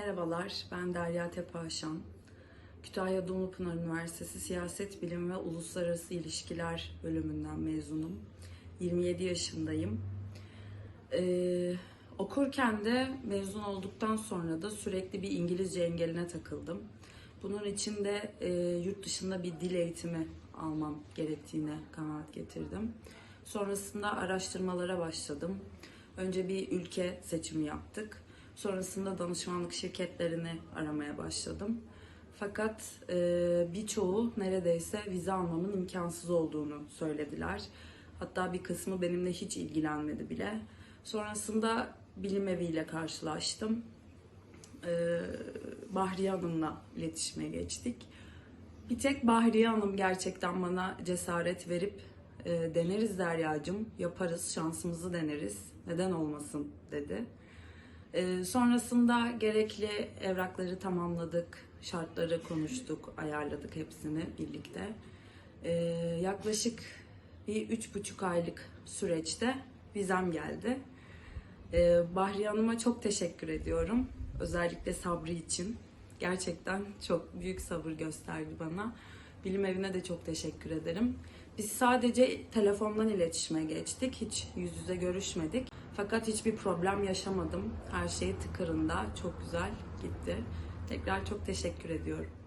Merhabalar, ben Derya Tepaşan. Kütahya Dumlupınar Üniversitesi Siyaset Bilimi ve Uluslararası İlişkiler bölümünden mezunum. 27 yaşındayım. Ee, okurken de mezun olduktan sonra da sürekli bir İngilizce engeline takıldım. Bunun için de e, yurt dışında bir dil eğitimi almam gerektiğine kanaat getirdim. Sonrasında araştırmalara başladım. Önce bir ülke seçimi yaptık. Sonrasında danışmanlık şirketlerini aramaya başladım. Fakat e, birçoğu neredeyse vize almamın imkansız olduğunu söylediler. Hatta bir kısmı benimle hiç ilgilenmedi bile. Sonrasında bilim eviyle karşılaştım. E, Bahriye Hanım'la iletişime geçtik. Bir tek Bahriye Hanım gerçekten bana cesaret verip e, deneriz Derya'cığım, yaparız, şansımızı deneriz, neden olmasın dedi. E, sonrasında gerekli evrakları tamamladık, şartları konuştuk, ayarladık hepsini birlikte. E, yaklaşık bir üç buçuk aylık süreçte vizem geldi. E, Bahriye Hanım'a çok teşekkür ediyorum. Özellikle sabrı için. Gerçekten çok büyük sabır gösterdi bana. Bilim evine de çok teşekkür ederim. Biz sadece telefondan iletişime geçtik. Hiç yüz yüze görüşmedik. Fakat hiçbir problem yaşamadım. Her şey tıkırında. Çok güzel gitti. Tekrar çok teşekkür ediyorum.